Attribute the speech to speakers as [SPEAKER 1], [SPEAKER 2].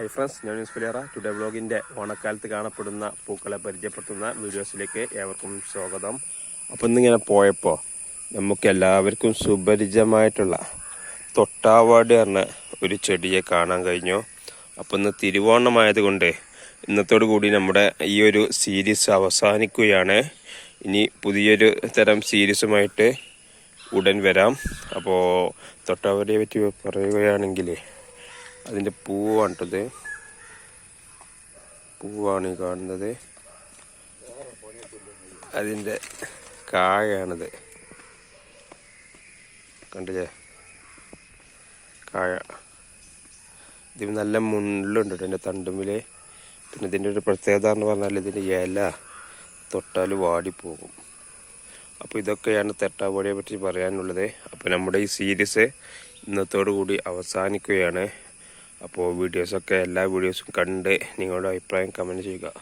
[SPEAKER 1] High friends ഞാൻ news ഫിലിയറ today ബ്ലോഗിന്റെ ഓണക്കാലത്ത് കാണപ്പെടുന്ന പൂക്കളെ പരിചയപ്പെടുത്തുന്ന വീഡിയോസിലേക്ക് ഏവർക്കും സ്വാഗതം. അപ്പം ഇന്നിങ്ങനെ പോയപ്പോൾ നമുക്ക് എല്ലാവർക്കും സുപരിചിതമായിട്ടുള്ള തൊട്ടാവാട് പറഞ്ഞ ഒരു ചെടിയെ കാണാൻ കഴിഞ്ഞു. അപ്പം ഇന്ന് തിരുവോണമായതുകൊണ്ട് ഇന്നത്തോടു കൂടി നമ്മുടെ ഈ ഒരു സീരീസ് അവസാനിക്കുകയാണ്. ഇനി പുതിയൊരു തരം സീരീസുമായിട്ട് ഉടൻ വരാം. അപ്പോൾ തൊട്ടാവാടിയെ പറ്റി പറയുകയാണെങ്കിൽ അതിന്റെ പൂവാണ് കേട്ടത് പൂവാണ് ഈ കാണുന്നത്. അതിന്റെ കായാണിത്. കണ്ടില്ലേ? കായ. ഇതിന് നല്ല മുള്ളുണ്ട് കേട്ടോ എന്റെ തണ്ടുമ്പിൽ പിന്നെ ഇതിന്റെ ഒരു പ്രത്യേകത എന്ന് പറഞ്ഞാൽ ഇതിന്റെ ഇല തൊട്ടാൽ വാടിപ്പോകും. അപ്പോൾ ഇതൊക്കെയാണ് തെട്ടാവോടിയെ പറ്റി പറയാനുള്ളത്. അപ്പോൾ നമ്മുടെ ഈ സീരീസ് ഇന്നത്തോടു കൂടി അവസാനിക്കുകയാണ്. അപ്പോൾ വീഡിയോസൊക്കെ എല്ലാ വീഡിയോസും കണ്ട് നിങ്ങളുടെ അഭിപ്രായം കമന്റ് ചെയ്യുക.